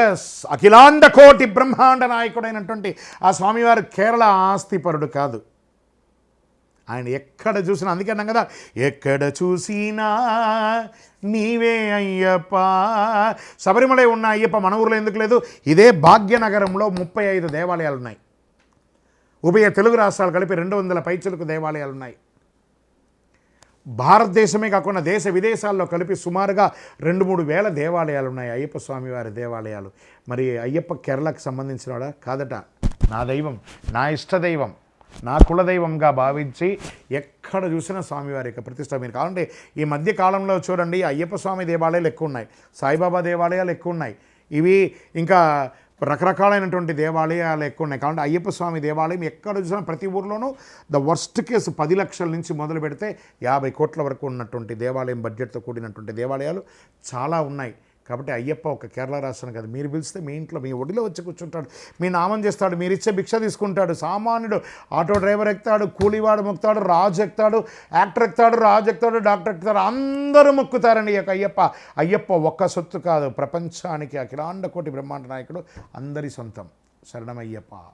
Yes అఖిలాండ కోటి బ్రహ్మాండ నాయకుడైనటువంటి ఆ స్వామివారు కేరళ ఆస్తిపరుడు కాదు. ఆయన ఎక్కడ చూసినా అందుకే అన్నాం కదా ఎక్కడ చూసినా నీవే అయ్యప్ప. శబరిమలై ఉన్న అయ్యప్ప మన ఊర్లో ఎందుకు లేదు? ఇదే భాగ్యనగరంలో ముప్పై ఐదు దేవాలయాలు ఉన్నాయి ఉభయ తెలుగు రాష్ట్రాలు కలిపి రెండు వందల పైచులకు దేవాలయాలు ఉన్నాయి భారతదేశమే కాకుండా దేశ విదేశాల్లో కలిపి సుమారుగా రెండు మూడు వేల దేవాలయాలు ఉన్నాయి. అయ్యప్ప స్వామి వారి దేవాలయాలు. మరి అయ్యప్ప కేరళకు సంబంధించినవాడా కాదట. నా దైవం నా ఇష్ట దైవం నా కులదైవంగా భావించి ఎక్కడ చూసినా స్వామివారి యొక్క ప్రతిష్ట మీరు కావాలంటే ఈ మధ్య కాలంలో చూడండి అయ్యప్ప స్వామి దేవాలయాలు ఎక్కువ ఉన్నాయి. సాయిబాబా దేవాలయాలు ఎక్కువ ఉన్నాయి. ఇవి ఇంకా రకరకాలైనటువంటి దేవాలయాలు ఎక్కువ ఉన్నాయి. కాబట్టి అయ్యప్ప స్వామి దేవాలయం ఎక్కడ చూసినా ప్రతి ఊర్లోనూ ద వర్స్ట్ కేసు పది లక్షల నుంచి మొదలు పెడితే యాభై కోట్ల వరకు ఉన్నటువంటి దేవాలయం బడ్జెట్తో కూడినటువంటి దేవాలయాలు చాలా ఉన్నాయి. కాబట్టి అయ్యప్ప ఒక కేరళ రాష్ట్రం కదా. మీరు పిలిస్తే మీ ఇంట్లో మీ ఒడిలో వచ్చి కూర్చుంటాడు. మీ నామం చేస్తాడు మీరు ఇచ్చే భిక్ష తీసుకుంటాడు. సామాన్యుడు ఆటో డ్రైవర్ ఎక్కుతాడు కూలివాడు మొక్కుతాడు రాజు ఎక్కుతాడు యాక్టర్ ఎక్కుతాడు రాజు ఎక్కుతాడు డాక్టర్ ఎక్కుతాడు అందరూ మొక్కుతారండి ఈ యొక్క అయ్యప్ప. అయ్యప్ప ఒక్క సొత్తు కాదు. ప్రపంచానికి అఖిలాండ కోటి బ్రహ్మాండ నాయకుడు అందరి సొంతం. శరణమయ్యప్ప.